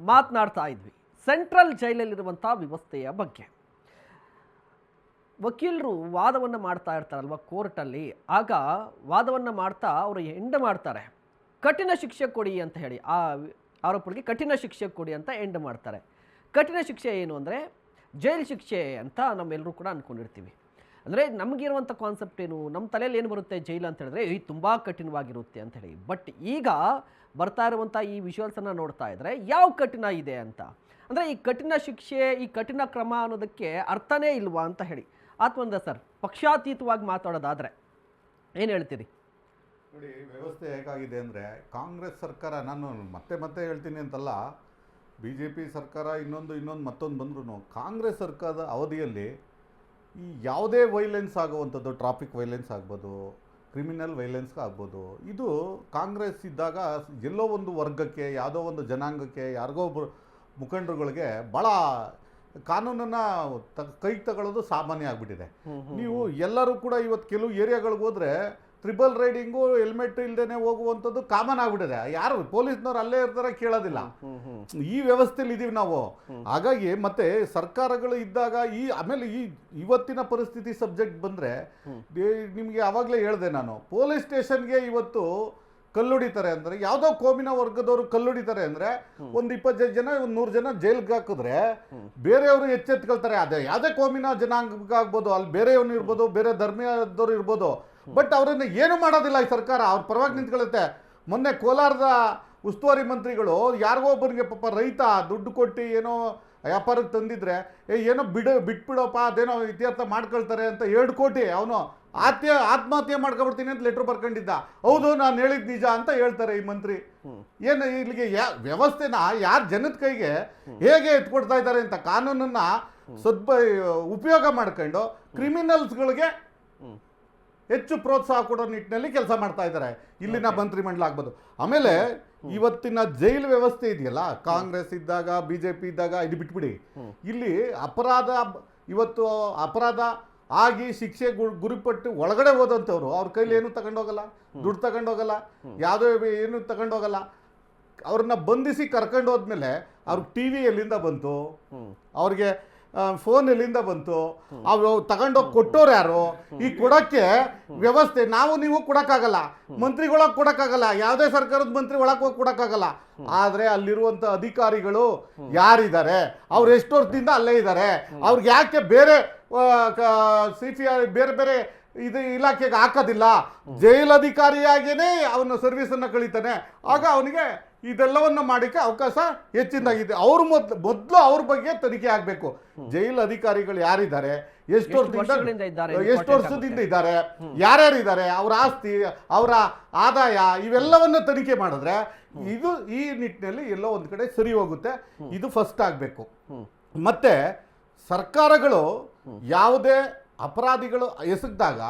ಮಾತನಾಡ್ತಾ ಇದ್ವಿ. ಸೆಂಟ್ರಲ್ ಜೈಲಲ್ಲಿರುವಂಥ ವ್ಯವಸ್ಥೆಯ ಬಗ್ಗೆ. ವಕೀಲರು ವಾದವನ್ನು ಮಾಡ್ತಾ ಇರ್ತಾರಲ್ವ ಕೋರ್ಟಲ್ಲಿ? ಆಗ ವಾದವನ್ನು ಮಾಡ್ತಾ ಅವರು ಎಂಡ್ ಮಾಡ್ತಾರೆ. ಕಠಿಣ ಶಿಕ್ಷೆ ಕೊಡಿ ಅಂತ ಹೇಳಿ. ಆ ಆರೋಪಿಗೆ ಕಠಿಣ ಶಿಕ್ಷೆ ಕೊಡಿ ಅಂತ ಎಂಡ್ ಮಾಡ್ತಾರೆ. ಕಠಿಣ ಶಿಕ್ಷೆ ಏನು ಅಂದರೆ ಜೈಲು ಶಿಕ್ಷೆ ಅಂತ ನಮ್ಮೆಲ್ಲರೂ ಕೂಡ ಅಂದ್ಕೊಂಡಿರ್ತೀವಿ ಅಂದರೆ ನಮಗಿರುವಂಥ ಕಾನ್ಸೆಪ್ಟ್ ಏನು? ನಮ್ಮ ತಲೆಯಲ್ಲಿ ಏನು ಬರುತ್ತೆ? ಜೈಲು ಅಂತ ಹೇಳಿದ್ರೆ ಈ ತುಂಬ ಕಠಿಣವಾಗಿರುತ್ತೆ ಅಂತ ಹೇಳಿ. ಬಟ್ ಈಗ ಬರ್ತಾ ಇರುವಂಥ ಈ ವಿಷುವಲ್ಸನ್ನು ನೋಡ್ತಾ ಇದ್ದರೆ ಯಾವ ಕಠಿಣ ಇದೆ ಅಂತ. ಅಂದರೆ ಈ ಕಠಿಣ ಶಿಕ್ಷೆ, ಈ ಕಠಿಣ ಕ್ರಮ ಅನ್ನೋದಕ್ಕೆ ಅರ್ಥನೇ ಇಲ್ವಾ ಅಂತ ಹೇಳಿ. ಆತ್ಮಂದ ಸರ್, ಪಕ್ಷಾತೀತವಾಗಿ ಮಾತಾಡೋದಾದರೆ, ಏನು ಹೇಳ್ತೀರಿ? ನೋಡಿ, ವ್ಯವಸ್ಥೆ ಹೇಗಾಗಿದೆ ಅಂದರೆ, ಕಾಂಗ್ರೆಸ್ ಸರ್ಕಾರ, ನಾನು ಮತ್ತೆ ಮತ್ತೆ ಹೇಳ್ತೀನಿ ಅಂತಲ್ಲ ಬಿ ಜೆ ಪಿ ಸರ್ಕಾರ ಇನ್ನೊಂದು ಇನ್ನೊಂದು ಮತ್ತೊಂದು ಬಂದ್ರೂ ಕಾಂಗ್ರೆಸ್ ಸರ್ಕಾರದ ಅವಧಿಯಲ್ಲಿ ಈ ಯಾವುದೇ ವೈಲೆನ್ಸ್ ಆಗುವಂಥದ್ದು ಟ್ರಾಫಿಕ್ ವೈಲೆನ್ಸ್ ಆಗ್ಬೋದು ಕ್ರಿಮಿನಲ್ ವೈಲೆನ್ಸ್ ಆಗ್ಬೋದು ಇದು ಕಾಂಗ್ರೆಸ್ ಇದ್ದಾಗ ಎಲ್ಲೋ ಒಂದು ವರ್ಗಕ್ಕೆ ಯಾವುದೋ ಒಂದು ಜನಾಂಗಕ್ಕೆ ಯಾರಿಗೋ ಒಬ್ಬರು ಮುಖಂಡರುಗಳಿಗೆ ಭಾಳ ಕಾನೂನನ್ನು ತ ಕೈಗೆ ತಗೊಳ್ಳೋದು ಸಾಮಾನ್ಯ ಆಗಿಬಿಟ್ಟಿದೆ. ನೀವು ಎಲ್ಲರೂ ಕೂಡ ಇವತ್ತು ಕೆಲವು ಏರಿಯಾಗಳಿಗೆ ಹೋದ್ರೆ ಟ್ರಿಬಲ್ ರೈಡಿಂಗು ಹೆಲ್ಮೆಟ್ ಇಲ್ದೇನೆ ಹೋಗುವಂಥದ್ದು ಕಾಮನ್ ಆಗ್ಬಿಟ್ಟಿದೆ. ಯಾರು ಪೊಲೀಸ್ನವ್ರು ಅಲ್ಲೇ ಇರ್ತಾರೆ ಕೇಳೋದಿಲ್ಲ. ಈ ವ್ಯವಸ್ಥೆಯಲ್ಲಿ ಇದೀವಿ ನಾವು. ಹಾಗಾಗಿ ಮತ್ತೆ ಸರ್ಕಾರಗಳು ಇದ್ದಾಗ ಈ ಆಮೇಲೆ ಈ ಇವತ್ತಿನ ಪರಿಸ್ಥಿತಿ ಸಬ್ಜೆಕ್ಟ್ ಬಂದರೆ ನಿಮಗೆ ಆವಾಗಲೇ ಹೇಳಿದೆ ನಾನು ಪೊಲೀಸ್ ಸ್ಟೇಷನ್ಗೆ ಇವತ್ತು ಕಲ್ಲುಡಿತಾರೆ ಅಂದರೆ ಯಾವುದೋ ಕೋಮಿನ ವರ್ಗದವರು ಕಲ್ಲುಡಿತಾರೆ ಅಂದರೆ ಒಂದು ಇಪ್ಪತ್ತೈದು ಜನ ಒಂದು ನೂರು ಜನ ಜೈಲ್ಗೆ ಹಾಕಿದ್ರೆ ಬೇರೆಯವರು ಎಚ್ಚೆತ್ಕೊಳ್ತಾರೆ. ಅದೇ ಯಾವುದೇ ಕೋಮಿನ ಜನಾಂಗ ಆಗ್ಬೋದು ಅಲ್ಲಿ ಬೇರೆಯವನು ಇರ್ಬೋದು ಬೇರೆ ಧರ್ಮೀಯದವರು ಇರ್ಬೋದು ಬಟ್ ಅವರನ್ನು ಏನು ಮಾಡೋದಿಲ್ಲ ಈ ಸರ್ಕಾರ? ಅವ್ರ ಪರವಾಗಿ ನಿಂತ್ಕೊಳ್ಳುತ್ತೆ. ಮೊನ್ನೆ ಕೋಲಾರದ ಉಸ್ತುವಾರಿ ಮಂತ್ರಿಗಳು ಯಾರಿಗೋ ಒಬ್ಬರಿಗೆ ಪಾಪ ರೈತ ದುಡ್ಡು ಕೊಟ್ಟು ಏನೋ ವ್ಯಾಪಾರಕ್ಕೆ ತಂದಿದ್ರೆ ಏ ಏನೋ ಬಿಡು ಬಿಟ್ಬಿಡೋಪ್ಪ ಅದೇನೋ ಇತ್ಯರ್ಥ ಮಾಡ್ಕೊಳ್ತಾರೆ ಅಂತ ಎರಡು ಕೋಟಿ ಅವನು ಆತ್ಯ ಆತ್ಮಹತ್ಯೆ ಮಾಡ್ಕೊಬಿಡ್ತೀನಿ ಅಂತ ಲೆಟ್ರ್ ಬರ್ಕೊಂಡಿದ್ದ. ಹೌದು ನಾನು ಹೇಳಿದ ನಿಜ ಅಂತ ಹೇಳ್ತಾರೆ ಈ ಮಂತ್ರಿ. ಏನು ಇಲ್ಲಿಗೆ ಯಾ ವ್ಯವಸ್ಥೆನ ಯಾರು ಜನದ ಕೈಗೆ ಹೇಗೆ ಎತ್ಕೊಡ್ತಾ ಇದ್ದಾರೆ ಅಂತ ಕಾನೂನನ್ನ ಸದ್ಬ ಉಪಯೋಗ ಮಾಡ್ಕೊಂಡು ಕ್ರಿಮಿನಲ್ಸ್ಗಳಿಗೆ ಹೆಚ್ಚು ಪ್ರೋತ್ಸಾಹ ಕೊಡೋ ನಿಟ್ಟಿನಲ್ಲಿ ಕೆಲಸ ಮಾಡ್ತಾ ಇದ್ದಾರೆ. ಇಲ್ಲಿನ ಮಂತ್ರಿಮಂಡಲ ಆಗ್ಬೋದು. ಆಮೇಲೆ ಇವತ್ತಿನ ಜೈಲು ವ್ಯವಸ್ಥೆ ಇದೆಯಲ್ಲ ಕಾಂಗ್ರೆಸ್ ಇದ್ದಾಗ ಬಿ ಜೆ ಪಿ ಇದ್ದಾಗ ಇದು ಬಿಟ್ಬಿಡಿ. ಇಲ್ಲಿ ಅಪರಾಧ ಇವತ್ತು ಅಪರಾಧ ಆಗಿ ಶಿಕ್ಷೆ ಗುರಿಪಟ್ಟು ಒಳಗಡೆ ಹೋದಂಥವ್ರು ಅವ್ರ ಕೈಲಿ ಏನು ತಗೊಂಡೋಗಲ್ಲ ದುಡ್ಡು ತಗೊಂಡೋಗಲ್ಲ ಯಾವುದೇ ಏನು ತಗೊಂಡೋಗಲ್ಲ. ಅವ್ರನ್ನ ಬಂಧಿಸಿ ಕರ್ಕೊಂಡು ಹೋದ್ಮೇಲೆ ಅವ್ರಿಗೆ ಟಿ ವಿ ಎಲ್ಲಿಂದ ಬಂತು? ಅವ್ರಿಗೆ ಫೋನ್ ಎಲ್ಲಿಂದ ಬಂತು. ಅವ್ರು ತಗೊಂಡೋಗಿ ಕೊಟ್ಟೋರು ಯಾರು? ಈ ಕೊಡಕ್ಕೆ ವ್ಯವಸ್ಥೆ ನಾವು ನೀವು ಕೊಡಕ್ಕಾಗಲ್ಲ. ಮಂತ್ರಿಗಳೊಳಗೆ ಕೊಡಕ್ಕಾಗಲ್ಲ. ಯಾವುದೇ ಸರ್ಕಾರದ ಮಂತ್ರಿ ಒಳಗೆ ಹೋಗಿ ಕೊಡಕ್ಕಾಗಲ್ಲ. ಆದ್ರೆ ಅಲ್ಲಿರುವಂತ ಅಧಿಕಾರಿಗಳು ಯಾರಿದ್ದಾರೆ? ಅವ್ರು ಎಷ್ಟು ವರ್ಷದಿಂದ ಅಲ್ಲೇ ಇದ್ದಾರೆ ಅವ್ರಿಗೆ ಯಾಕೆ ಬೇರೆ ಸಿ ಪಿ ಬೇರೆ ಬೇರೆ ಇದು ಇಲಾಖೆಗೆ ಹಾಕೋದಿಲ್ಲ? ಜೈಲ್ ಅವನ ಅವನು ಸರ್ವಿಸನ್ನ ಕಳೀತಾನೆ. ಆಗ ಅವನಿಗೆ ಇದೆಲ್ಲವನ್ನ ಮಾಡಿಕ್ಕೆ ಅವಕಾಶ ಹೆಚ್ಚಿನದಾಗಿದೆ. ಅವ್ರ ಮೊದ್ಲು ಮೊದಲು ಅವ್ರ ಬಗ್ಗೆ ತನಿಖೆ ಆಗಬೇಕು. ಜೈಲು ಅಧಿಕಾರಿಗಳು ಯಾರಿದ್ದಾರೆ? ಎಷ್ಟು ವರ್ಷದಿಂದ ಎಷ್ಟು ವರ್ಷದಿಂದ ಇದ್ದಾರೆ? ಯಾರ್ಯಾರು ಇದ್ದಾರೆ ಅವರ ಆಸ್ತಿ ಅವರ ಆದಾಯ ಇವೆಲ್ಲವನ್ನು ತನಿಖೆ ಮಾಡಿದ್ರೆ ಇದು ಈ ನಿಟ್ಟಿನಲ್ಲಿ ಎಲ್ಲೋ ಒಂದು ಕಡೆ ಸರಿ ಹೋಗುತ್ತೆ. ಇದು ಫಸ್ಟ್ ಆಗಬೇಕು. ಮತ್ತೆ ಸರ್ಕಾರಗಳು ಯಾವುದೇ ಅಪರಾಧಿಗಳು ಎಸಗಿದಾಗ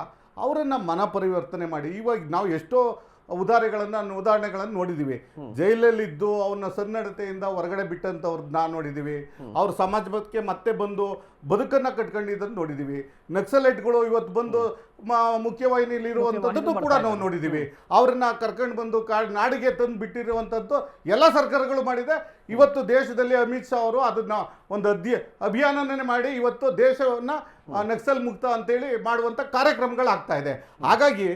ಅವರನ್ನು ಮನ ಪರಿವರ್ತನೆ ಮಾಡಿ. ಇವಾಗ ನಾವು ಎಷ್ಟೋ ಉದಾಹರಣೆಗಳನ್ನು ಉದಾಹರಣೆಗಳನ್ನು ನೋಡಿದ್ದೀವಿ ಜೈಲಲ್ಲಿದ್ದು ಅವನ ಸನ್ನಡತೆಯಿಂದ ಹೊರಗಡೆ ಬಿಟ್ಟಂಥವ್ರನ್ನ ನೋಡಿದ್ದೀವಿ ಅವ್ರ ಸಮಾಜಕ್ಕೆ ಮತ್ತೆ ಬಂದು ಬದುಕನ್ನ ಕಟ್ಕೊಂಡಿದ್ದನ್ನು ನೋಡಿದ್ದೀವಿ ನಕ್ಸಲೈಟ್ಗಳು ಇವತ್ತು ಬಂದು ಮ- ಮುಖ್ಯವಾಹಿನಿಯಲ್ಲಿ ಇರುವಂಥದ್ದು ಕೂಡ ನಾವು ನೋಡಿದ್ದೀವಿ ಅವ್ರನ್ನ ಕರ್ಕೊಂಡು ಬಂದು ಕಾ ನಾಡಿಗೆ ತಂದು ಬಿಟ್ಟಿರುವಂಥದ್ದು ಎಲ್ಲ ಸರ್ಕಾರಗಳು ಮಾಡಿದೆ. ಇವತ್ತು ದೇಶದಲ್ಲಿ ಅಮಿತ್ ಶಾ ಅವರು ಅದನ್ನ ಒಂದು ಅಧ್ಯ ಅಭಿಯಾನನೇ ಮಾಡಿ ಇವತ್ತು ದೇಶವನ್ನ ನಕ್ಸಲ್ ಮುಕ್ತ ಅಂತೇಳಿ ಮಾಡುವಂಥ ಕಾರ್ಯಕ್ರಮಗಳಾಗ್ತಾ ಇದೆ. ಹಾಗಾಗಿ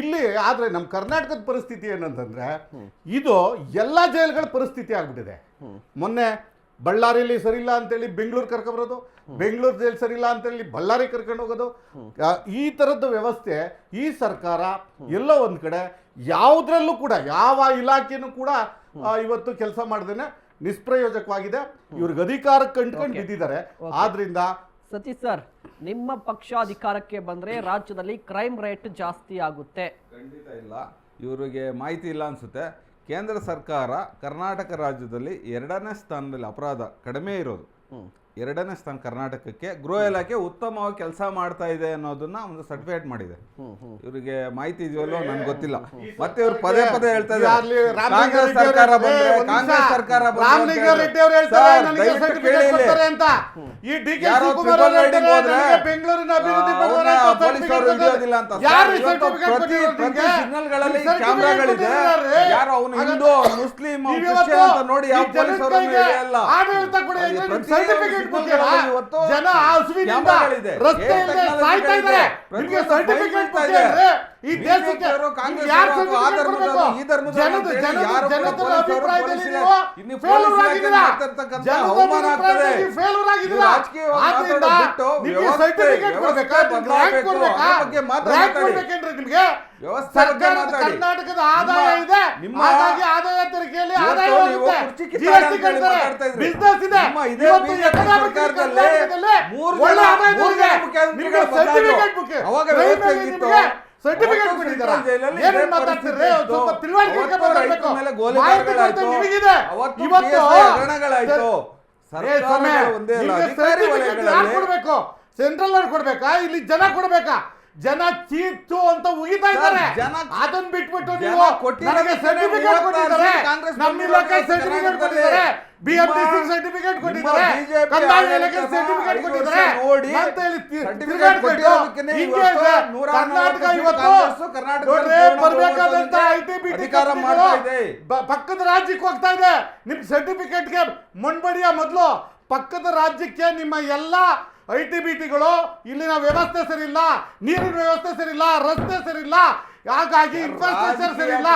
ಇಲ್ಲಿ ಆದರೆ ನಮ್ಮ ಕರ್ನಾಟಕದ ಪರಿಸ್ಥಿತಿ ಏನಂತಂದ್ರೆ, ಇದು ಎಲ್ಲ ಜೈಲ್ಗಳ ಪರಿಸ್ಥಿತಿ ಆಗ್ಬಿಟ್ಟಿದೆ. ಮೊನ್ನೆ ಬಳ್ಳಾರಿಯಲ್ಲಿ ಸರಿಯಿಲ್ಲ ಅಂತೇಳಿ ಬೆಂಗಳೂರು ಕರ್ಕೊಂಬರೋದು, ಬೆಂಗಳೂರು ಜೈಲ್ ಸರಿಯಿಲ್ಲ ಅಂತೇಳಿ ಬಳ್ಳಾರಿ ಕರ್ಕೊಂಡು ಹೋಗೋದು. ಈ ಥರದ್ದು ವ್ಯವಸ್ಥೆ ಈ ಸರ್ಕಾರ ಎಲ್ಲೋ ಒಂದು ಕಡೆ ಯಾವುದ್ರಲ್ಲೂ ಕೂಡ ಯಾವ ಇಲಾಖೆಯೂ ಕೂಡ ಇವತ್ತು ಕೆಲಸ ಮಾಡ್ದೇನೆ ನಿಷ್ಪ್ರಯೋಜಕವಾಗಿದೆ. ಇವ್ರಿಗೆ ಅಧಿಕಾರ ಕಂಡ್ಕೊಂಡು ಬಿದ್ದಿದ್ದಾರೆ. ಆದ್ರಿಂದ ಸತೀಶ್ ಸರ್ ನಿಮ್ಮ ಪಕ್ಷ ಅಧಿಕಾರಕ್ಕೆ ಬಂದ್ರೆ ರಾಜ್ಯದಲ್ಲಿ ಕ್ರೈಮ್ ರೇಟ್ ಜಾಸ್ತಿ ಆಗುತ್ತೆ. ಖಂಡಿತ ಇಲ್ಲ. ಇವರಿಗೆ ಮಾಹಿತಿ ಇಲ್ಲ ಅನಿಸುತ್ತೆ. ಕೇಂದ್ರ ಸರ್ಕಾರ ಕರ್ನಾಟಕ ರಾಜ್ಯದಲ್ಲಿ ಎರಡನೇ ಸ್ಥಾನದಲ್ಲಿ ಅಪರಾಧ ಕಡಿಮೆ ಇರೋದು. ಎರಡನೇ ಸ್ಥಾನ ಕರ್ನಾಟಕಕ್ಕೆ ಗೃಹ ಇಲಾಖೆ ಉತ್ತಮವಾಗಿ ಕೆಲಸ ಮಾಡ್ತಾ ಇದೆ ಅನ್ನೋದನ್ನ ಒಂದು ಸರ್ಟಿಫಿಕೇಟ್ ಮಾಡಿದೆ. ಇವರಿಗೆ ಮಾಹಿತಿ ಇದೆಯಲ್ಲೋ ನನ್ಗೆ ಗೊತ್ತಿಲ್ಲ. ಮತ್ತೆ ಇವ್ರು ಪದೇ ಪದೇ ಹೇಳ್ತಾ ಇದ್ದಾರೆ. ಕಾಂಗ್ರೆಸ್ ಸರ್ಕಾರ ಬಂದ್ರೆ ಕಾಂಗ್ರೆಸ್ ಸರ್ಕಾರ ಈ ಡಿ ಕೆ ಬೆಂಗಳೂರಿನ ಅಭಿವೃದ್ಧಿ ಪ್ರತಿ ಪ್ರತಿ ಸಿಗ್ನಲ್ಗಳಲ್ಲಿ ಕ್ಯಾಮ್ರಾಗಳಿದೆ ಯಾರು ಅವನು ಹಾಗಾದ್ರೆ ಹಿಂದೂ ಮುಸ್ಲಿಂ ಅಂತ ನೋಡಿ ಯಾವ ಪೊಲೀಸ್ ಅವರು ಇಲ್ಲ ಪ್ರತಿ ಜನ ಹಸುವಿನಿಂದ. ರಸ್ತೆ ಇಲ್ಲದೆ ಸಾಯ್ತಾ ಇದ್ದಾರೆ ಪ್ರತಿಯೊಂದು ಸರ್ಟಿಫಿಕೇಟ್ ಬೀಳ್ತಾ ಈ ದೇಶಕ್ಕೆ ಯಾರು ಕೊಡ್ಬೇಕು? ಜನದ ಜನದ ಅಭಿಪ್ರಾಯದಲ್ಲಿ ನೀವು ಆಗಿದ್ದೀರಾ. ಜನದ ಆಗಿದ್ದೀರಾ. ಆದ್ರಿಂದ ನಿಮ್ಗೆ ಸರ್ಟಿಫಿಕೇಟ್ ಕೊಡ್ಬೇಕಾ ಮಾತಾಡಿ. ಕೊಡ್ಬೇಕೇನ್ರಿ ನಿಮ್ಗೆ ಕರ್ನಾಟಕದ ಆದಾಯ ಇದೆ. ನಿಮ್ಮ- ಹಾಗಾಗಿ ಆದಾಯ ತೆರಿಗೆಯಲ್ಲಿ ಆದಾಯ ಜಿಎಸ್ಟಿ ಕಟ್ತಾರೆ. ಬಿಸ್ನೆಸ್ ಇದೆ. ಇವತ್ತು ಕರ್ನಾಟಕದಲ್ಲಿ ಒಳ್ಳೆ ಆದಾಯ ನಿಮ್ಗೆ. ಸರ್ಟಿಫಿಕೇಟ್ ಬುಕ್ ಅವಾಗ ವ್ಯವಸ್ಥೆ ಇತ್ತು. ಸರ್ಟಿಫಿಕೇಟ್ ಕೊಟ್ಟಿದ್ದಾರೆ? ಏನೇನ್ ಮಾತಾಡ್ತಿರ್ರಿ ಸ್ವಲ್ಪ. ತಿಳುವಳಿಕೆ ಮಾಹಿತಿ. ಕೊಡ್ತಾ ನಿಮಗಿದೆ ಇವತ್ತು ಹಗರಣಗಳಾಯ್ತು. ಏ, ಒಂದೇ ಅಲ್ಲ, ಅಧಿಕಾರಿ ವಲಯಗಳಲ್ಲಿ ಕೊಡ್ಬೇಕು? ಸೆಂಟ್ರಲ್ ಅವ್ರು ಕೊಡ್ಬೇಕಾ? ಇಲ್ಲಿ ಜನ ಕೊಡ್ಬೇಕಾ? ಜನ ಚೀಟು ಅಂತ ಉಗಿತಾ ಇದ್ದಾರೆ. ಜನ ಅದನ್ನ ಬಿಟ್ಬಿಟ್ಟು ಜನ ನೀವು ನನಗೆ ಸರ್ಟಿಫಿಕೇಟ್ ಕೊಟ್ಟಿದ್ದಾರೆ. ಕಾಂಗ್ರೆಸ್ ನಮ್ಮ ಇಲಾಖೆ ಸರ್ಟಿಫಿಕೇಟ್. ಕೊಟ್ಟಿದ್ದಾರೆ? ಬಿಎಂಟಿಸಿ ನಿಮ್ಮ- ಸರ್ಟಿಫಿಕೇಟ್ ನಿಮ್ಮ ಕೊಟ್ಟಿದ್ದಾರೆ. BJP ಕಂದಾಯ ಇಲಾಖೆ ಸರ್ಟಿಫಿಕೇಟ್ ಐದು ಕೊಟ್ಟಿದ್ದಾರೆ. ನೋಡಿ ಅಂತ ಹೇಳಿ ತಿ- certificate ತಿರುಗಾಡ್ಕೊಂಡು ಕೊಟ್ಟಿರೋದಕ್ಕೇನೆ ಹಿಂಗೆ ಇವತ್ತು ಇದೆ. ನೂರ ಕರ್ನಾಟಕ ನಲವತ್ತು ಇವತ್ತು ಕಾಂಗ್ರೆಸ್ಸು ಕರ್ನಾಟಕದಲ್ಲಿ ನೋಡ್ರಿ ಪೂರ್ಣ ಬರ್ಬೇಕಾದಂತ ಐ ಟಿ ಬಿ ಅಧಿಕಾರ ಮಾಡ್ತಾ ಇದೆ. ಪಕ್ಕದ ರಾಜ್ಯಕ್ಕೆ ಹೋಗ್ತಾ ಇದೆ. ನಿಮ್ ಸರ್ಟಿಫಿಕೇಟ್ಗೆ ಮಣ್ಬಡಿಯ ಮೊದಲು ಪಕ್ಕದ ರಾಜ್ಯಕ್ಕೆ ನಿಮ್ಮ ಎಲ್ಲ ಐ ಟಿ ಬಿ ಟಿಗಳು ಇಲ್ಲಿನ ವ್ಯವಸ್ಥೆ ಸರಿ ಇಲ್ಲ ನೀರಿನ ವ್ಯವಸ್ಥೆ ಸರಿ ಇಲ್ಲ ರಸ್ತೆ ಸರಿ ಇಲ್ಲ ಹಾಗಾಗಿ ಇನ್ಫ್ರಾಸ್ಟ್ರಕ್ಚರ್ ಸರಿಯಿಲ್ಲ.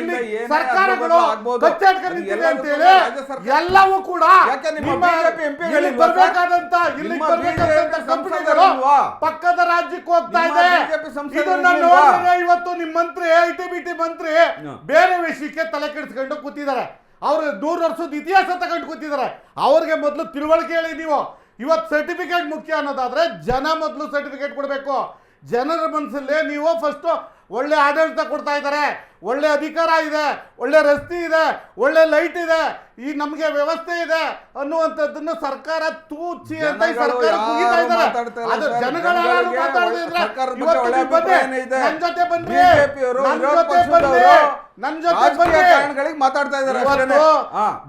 ಇಲ್ಲ ಸರ್ಕಾರಗಳು ಅಂತ ಹೇಳಿ ಎಲ್ಲವೂ ಕೂಡ ಇಲ್ಲಿ? ಬರ್ಬೇಕಾದಂತ ಇಲ್ಲಿ ಬರ್ಬೇಕಾದಂತ ಕಂಪನಿಗಳು? ಪಕ್ಕದ ರಾಜ್ಯಕ್ಕೆ ಹೋಗ್ತಾ ಇದೆ. ಇದನ್ನ ನೋಡಿದ್ರೆ ಇವತ್ತು ನಿಮ್ಮ ಮಂತ್ರಿ ಐ ಟಿ ಬಿ ಟಿ ಮಂತ್ರಿ ಬೇರೆ ವಿಷಯಕ್ಕೆ ತಲೆ ಕೆಡಿಸ್ಕೊಂಡು ಕೂತಿದ್ದಾರೆ. ಅವ್ರ ನೂರು ವರ್ಷದ ಇತಿಹಾಸ ತಗೊಂಡು ಕೂತಿದ್ದಾರೆ. ಅವ್ರಿಗೆ ಮೊದಲು ತಿಳುವಳಿಕೆ ಹೇಳಿ ನೀವು. ಇವತ್ತು ಸರ್ಟಿಫಿಕೇಟ್ ಮುಖ್ಯ ಅನ್ನೋದಾದ್ರೆ ಜನ ಮೊದಲು ಸರ್ಟಿಫಿಕೇಟ್ ಕೊಡಬೇಕು. ಜನರ ಮನಸ್ಸಲ್ಲಿ ನೀವು ಫಸ್ಟ್ ಒಳ್ಳೆ ಆಡಳಿತ ಕೊಡ್ತಾ ಇದ್ದಾರೆ. ಒಳ್ಳೆ ಅಧಿಕಾರ ಇದೆ ಒಳ್ಳೆ ರಸ್ತೆ ಇದೆ ಒಳ್ಳೆ ಲೈಟ್ ಇದೆ ಈ ನಮಗೆ ವ್ಯವಸ್ಥೆ ಇದೆ ಅನ್ನುವಂಥದ್ದನ್ನ ಸರ್ಕಾರ ತೂಚಿ ಅಂತ ಈ ಸರ್ಕಾರ ಕುಗಿತಾ ಇದ್ದಾರೆ. ಅದು ಜನಗಳ ಸರ್ಕಾರದ ಬಗ್ಗೆ ಇವತ್ತು. ನನ್ನ ಜೊತೆ ಯವರು ನನ್ನ ಜೊತೆ ಪಕ್ಷದವರು ನನ್ನ ಜೊತೆ ರಾಜಕೀಯ ಬನ್ನಿ ಕಾರಣಗಳಿಗೆ ಮಾತಾಡ್ತಾ ಇದ್ದಾರೆ. ಇವತ್ತು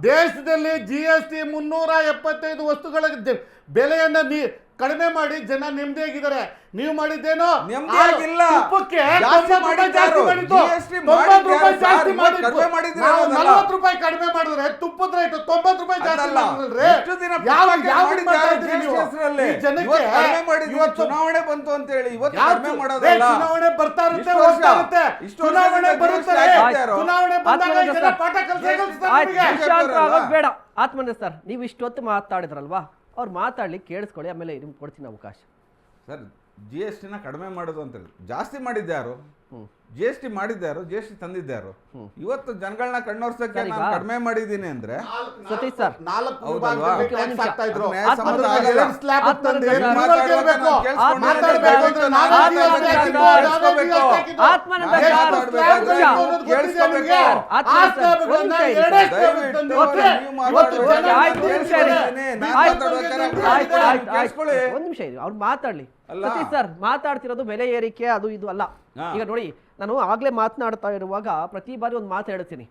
ದೇಶದಲ್ಲಿ ಜಿ ಎಸ್ ಟಿ ಮುನ್ನೂರ ಎಪ್ಪತ್ತೈದು ವಸ್ತುಗಳ ಜ- ಬೆಲೆಯನ್ನ ನೀ ಕಡಿಮೆ ಮಾಡಿ ಜನ ನೆಮ್ಮದಿಯಾಗಿದ್ದಾರೆ ನೀವು ಮಾಡಿದ್ದೇನು ನೆಮ್ಮದಿಯಾಗಿಲ್ಲ. ಆ ತುಪ್ಪಕ್ಕೆ ಜಾಸ್ತಿ ತೊಂಬತ್ತು ರೂಪಾಯಿ ಜಾಸ್ತಿ ಮಾಡಿದ್ದಾರು. ಮಾಡಿದ್ದು. GST ತೊಂಬತ್ತು ರೂಪಾಯಿ ಮಾಡಿದ್ಯಾರು ಜಾಸ್ತಿ ಸರ್? ಮಾಡಿದ್ದು. ಕಡಿಮೆ ಮಾಡಿದ್ದೀರಾ ನಾವು ಅನ್ನೋದಲ್ಲ. ನಲವತ್ತು ರೂಪಾಯಿ ಕಡಿಮೆ ಮಾಡಿದ್ರೆ ತುಪ್ಪದ ರೇಟ್ ತೊಂಬತ್ತು ರೂಪಾಯಿ ಜಾಸ್ತಿ ಅದಲ್ಲ. ಮಾಡಿದ್ರಲ್ರಿ ಎಷ್ಟು ದಿನ ಯಾವ ಪುಸ್ತಕ ಯಾವ ಮಾಡಿದ್ದು ಯಾರು ಮಾತಾಡ್ತೀರಿ GST ನೀವು? ಹೆಸರಲ್ಲಿ? ಈ ಜನಕ್ಕೆ ಇವತ್ತು ಚುನಾವಣೆ ಬಂತು ಅಂತ ಹೇಳಿ ಇವತ್ತು ಯಾವ ಕಡಿಮೆ ಮಾಡೋದಲ್ಲ. ಚುನಾವಣೆ ಬರ್ತಾ ಇರುತ್ತೆ ಹೋಗ್ತಾ ಇರುತ್ತೆ ಚುನಾವಣೆ ಬರುತ್ತೆ? ಚುನಾವಣೆ ಬಂದಾಗ ಜನ. ಪಾಠ ಕಲಿಸ್ತಾರೆ ಬೇಡ. ಆತ್ಮನೇ ಸರ್ ನೀವು ಇಷ್ಟೊತ್ತು ಮಾತಾಡಿದ್ರಲ್ವಾ? ಅವ್ರು ಮಾತಾಡ್ಲಿ ಕೇಳಿಸ್ಕೊಳ್ಳಿ ಆಮೇಲೆ ನಿಮ್ಗೆ ಕೊಡ್ತೀನಿ ಅವಕಾಶ. ಸರ್ ಜಿ ಎಸ್ ಟಿನ ಕಡಿಮೆ ಮಾಡೋದು ಅಂತ ಹೇಳಿ ಜಾಸ್ತಿ ಮಾಡಿದ್ಯಾರು ಹ್ಮ್. ಜಿ ಎಸ್ ಟಿ ಮಾಡಿದ್ಯಾರು ಜಿ ಎಸ್ ಟಿ ತಂದಿದ್ಯಾರು ಇವತ್ತು ಜನಗಳನ್ನ ಕಣ್ಣೋರ್ಸಕ್ಕೆ ನಾನು ಕಡಿಮೆ ಮಾಡಿದ್ದೀನಿ ಅಂದ್ರೆ? ಸತೀಶ್ ಸರ್. ಒಂದ್ ನಿಮಿಷ. ಇದೆ. ಸ್ಲ್ಯಾಬ್ ತಂದು ಅವ್ರು ಮಾತಾಡ್ಲಿ. ಸತೀಶ್ ಸರ್ ಮಾತಾಡ್ತಿರೋದು ಬೆಲೆ ಏರಿಕೆ ಅದು ಇದು ಅಲ್ಲ. ಈಗ ನೋಡಿ ನಾನು ಆಗ್ಲೇ ಮಾತನಾಡ್ತಾ ಇರುವಾಗ ಪ್ರತಿ ಬಾರಿ ಒಂದು ಮಾತು ಹೇಳ್ತೀನಿ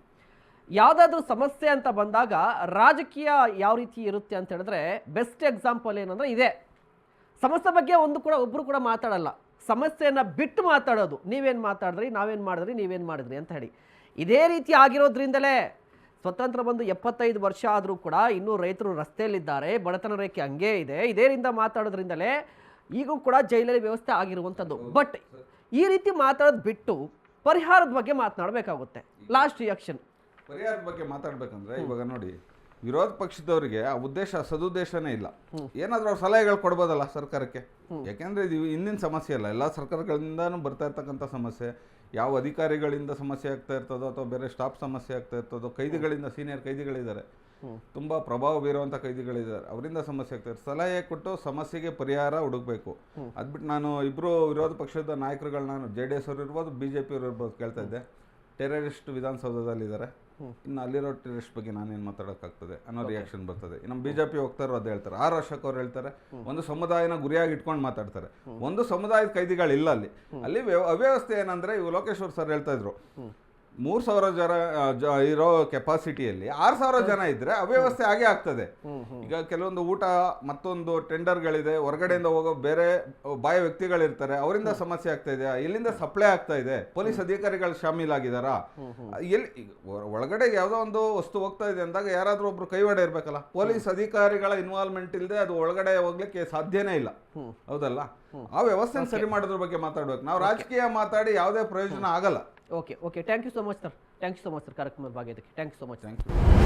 ಯಾವುದಾದ್ರೂ ಸಮಸ್ಯೆ ಅಂತ ಬಂದಾಗ ರಾಜಕೀಯ ಯಾವ ರೀತಿ ಇರುತ್ತೆ ಅಂತ ಹೇಳಿದ್ರೆ ಬೆಸ್ಟ್ ಎಕ್ಸಾಂಪಲ್ ಏನಂದ್ರೆ ಇದೆ. ಸಮಸ್ಯೆ ಬಗ್ಗೆ ಒಂದು ಕೂಡ ಒಬ್ರು ಕೂಡ ಮಾತಾಡಲ್ಲ. ಸಮಸ್ಯೆಯನ್ನು ಬಿಟ್ಟು ಮಾತಾಡೋದು. ನೀವೇನು ಮಾತಾಡಿದ್ರಿ ನಾವೇನು ಮಾಡಿದ್ರಿ ನೀವೇನು ಮಾಡಿದ್ರಿ ಅಂತ ಹೇಳಿ. ಇದೇ ರೀತಿ ಆಗಿರೋದ್ರಿಂದಲೇ ಸ್ವತಂತ್ರ ಬಂದು ಎಪ್ಪತ್ತೈದು ವರ್ಷ ಆದರೂ ಕೂಡ ಇನ್ನೂ ರೈತರು ರಸ್ತೆಯಲ್ಲಿದ್ದಾರೆ ಬಡತನ ರೇಖೆ ಹಂಗೇ ಇದೆ. ಇದೇರಿಂದ ಮಾತಾಡೋದ್ರಿಂದಲೇ ಈಗೂ ಕೂಡ ಜೈಲಲ್ಲಿ ವ್ಯವಸ್ಥೆ ಆಗಿರುವಂಥದ್ದು. ಬಟ್ ಈ ರೀತಿ ಮಾತಾಡೋದು ಬಿಟ್ಟು ಪರಿಹಾರದ ಬಗ್ಗೆ ಮಾತನಾಡಬೇಕಾಗುತ್ತೆ. ಲಾಸ್ಟ್ ರಿಯಾಕ್ಷನ್ ಪರಿಹಾರದ ಬಗ್ಗೆ ಮಾತಾಡ್ಬೇಕಂದ್ರೆ ಇವಾಗ ನೋಡಿ ವಿರೋಧ ಪಕ್ಷದವರಿಗೆ ಆ ಉದ್ದೇಶ ಸದುದ್ದೇಶನೇ ಇಲ್ಲ. ಏನಾದರೂ ಅವ್ರು ಸಲಹೆಗಳು ಕೊಡ್ಬೋದಲ್ಲ ಸರ್ಕಾರಕ್ಕೆ? ಯಾಕೆಂದ್ರೆ ಇದು ಹಿಂದಿನ ಸಮಸ್ಯೆ ಅಲ್ಲ ಎಲ್ಲ ಸರ್ಕಾರಗಳಿಂದನೂ ಬರ್ತಾ ಇರ್ತಕ್ಕಂಥ ಸಮಸ್ಯೆ. ಯಾವ ಅಧಿಕಾರಿಗಳಿಂದ ಸಮಸ್ಯೆ ಆಗ್ತಾ ಇರ್ತದೋ ಅಥವಾ ಬೇರೆ ಸ್ಟಾಫ್ ಸಮಸ್ಯೆ ಆಗ್ತಾ ಇರ್ತದೋ ಕೈದಿಗಳಿಂದ ಸೀನಿಯರ್ ಕೈದಿಗಳಿದ್ದಾರೆ. ತುಂಬ ಪ್ರಭಾವ ಬೀರುವಂಥ ಕೈದಿಗಳಿದ್ದಾರೆ. ಅವರಿಂದ ಸಮಸ್ಯೆ ಆಗ್ತಾರೆ ಸಲಹೆ ಕೊಟ್ಟು ಸಮಸ್ಯೆಗೆ ಪರಿಹಾರ ಹುಡುಕ್ಬೇಕು. ಅದ್ಬಿಟ್ಟು ನಾನು ಇಬ್ಬರು ವಿರೋಧ ಪಕ್ಷದ ನಾಯಕರುಗಳನ್ನ ಜೆ ಡಿ ಎಸ್ ಅವರು ಇರ್ಬೋದು ಬಿ ಜೆ ಪಿ ಅವರು ಇರ್ಬೋದು ಕೇಳ್ತಾ ಇದ್ದೆ. ಟೆರರಿಸ್ಟ್ ವಿಧಾನಸೌಧದಲ್ಲಿದ್ದಾರೆ ಇನ್ನು ಅಲ್ಲಿರೋ ಟೆರರಿಸ್ಟ್ ಬಗ್ಗೆ ನಾನೇನು ಮಾತಾಡೋಕ್ಕಾಗ್ತದೆ ಅನ್ನೋ ರಿಯಾಕ್ಷನ್ ಬರ್ತದೆ. ನಮ್ಮ ಬಿ ಜೆ ಪಿ ಹೋಗ್ತಾರೋ ಅದು ಹೇಳ್ತಾರೆ. ಆರ್ ಅಶೋಕ್ ಅವ್ರು ಹೇಳ್ತಾರೆ. ಒಂದು ಸಮುದಾಯನ ಗುರಿಯಾಗಿ ಇಟ್ಕೊಂಡು ಮಾತಾಡ್ತಾರೆ. ಒಂದು ಸಮುದಾಯದ ಕೈದಿಗಳಿಲ್ಲ ಅಲ್ಲಿ. ಅಲ್ಲಿ ವ್ಯವ- ಅವ್ಯವಸ್ಥೆ ಏನಂದ್ರೆ ಇವು ಲೋಕೇಶ್ವರ್ ಸರ್ ಹೇಳ್ತಾ ಇದ್ರು. ಮೂರ್ ಸಾವಿರ ಜನ ಇರೋ ಕೆಪಾಸಿಟಿಯಲ್ಲಿ ಆರು ಸಾವಿರ ಜನ ಇದ್ರೆ ಅವ್ಯವಸ್ಥೆ ಆಗೇ ಆಗ್ತದೆ. ಈಗ ಕೆಲವೊಂದು ಊಟ ಮತ್ತೊಂದು ಟೆಂಡರ್ಗಳಿದೆ ಹೊರಗಡೆಯಿಂದ ಹೋಗೋ ಬೇರೆ ಬಾಯ ವ್ಯಕ್ತಿಗಳಿರ್ತಾರೆ ಅವರಿಂದ ಸಮಸ್ಯೆ ಆಗ್ತಾ ಇದೆ ಇಲ್ಲಿಂದ ಸಪ್ಲೈ ಆಗ್ತಾ ಇದೆ ಪೊಲೀಸ್ ಅಧಿಕಾರಿಗಳು ಶಾಮೀಲಾಗಿದಾರಾ? ಎಲ್ಲಿ ಒಳಗಡೆ ಯಾವುದೋ ಒಂದು ವಸ್ತು ಹೋಗ್ತಾ ಇದೆ ಅಂದಾಗ ಯಾರಾದ್ರೂ ಒಬ್ರು ಕೈವಾಡ ಇರ್ಬೇಕಲ್ಲ? ಪೊಲೀಸ್ ಅಧಿಕಾರಿಗಳ ಇನ್ವಾಲ್ವ್ಮೆಂಟ್ ಇಲ್ಲದೆ ಅದು ಒಳಗಡೆ ಹೋಗ್ಲಿಕ್ಕೆ ಸಾಧ್ಯನೇ ಇಲ್ಲ. ಹೌದಲ್ಲ? ಆ ವ್ಯವಸ್ಥೆ ಸರಿ ಮಾಡೋದ್ರ ಬಗ್ಗೆ ಮಾತಾಡ್ಬೇಕು. ನಾವು ರಾಜಕೀಯ ಮಾತಾಡಿ ಯಾವುದೇ ಪ್ರಯೋಜನ ಆಗಲ್ಲ. Okay okay thank you so much sir thank you so much sir ಕಾರ್ಯಕ್ರಮದ ಭಾಗಿದ್ದಕ್ಕೆ thank you so much thank you